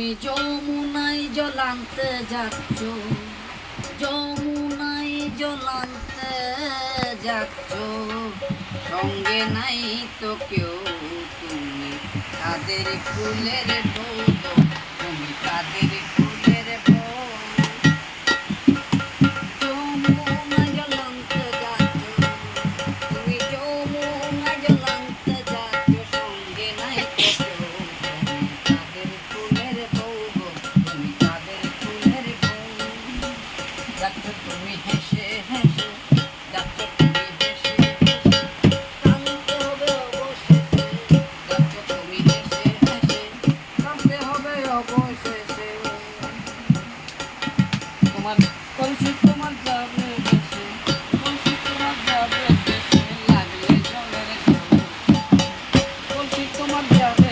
তুমি যমুনায় জ্বলান্তে যাচ্ছ, যমুনায় জ্বলান্তে যাচ্ছ। সঙ্গে নাই তো কেউ, তুমি তাদের ফুলের ঢোল, তুমি যাচ্ছ তুমি হেসে হেসে যাচ্ছ তুমি হেসে কানতে হবে অবশেষে যাচ্ছ তুমি হেসে হেসে কানতে হবে অবশেষে। তোমার কলসি তোমার যাবে হেসে কলসি তোমার যাবে হেসে লাগলে জলের কলসি তোমার যাবে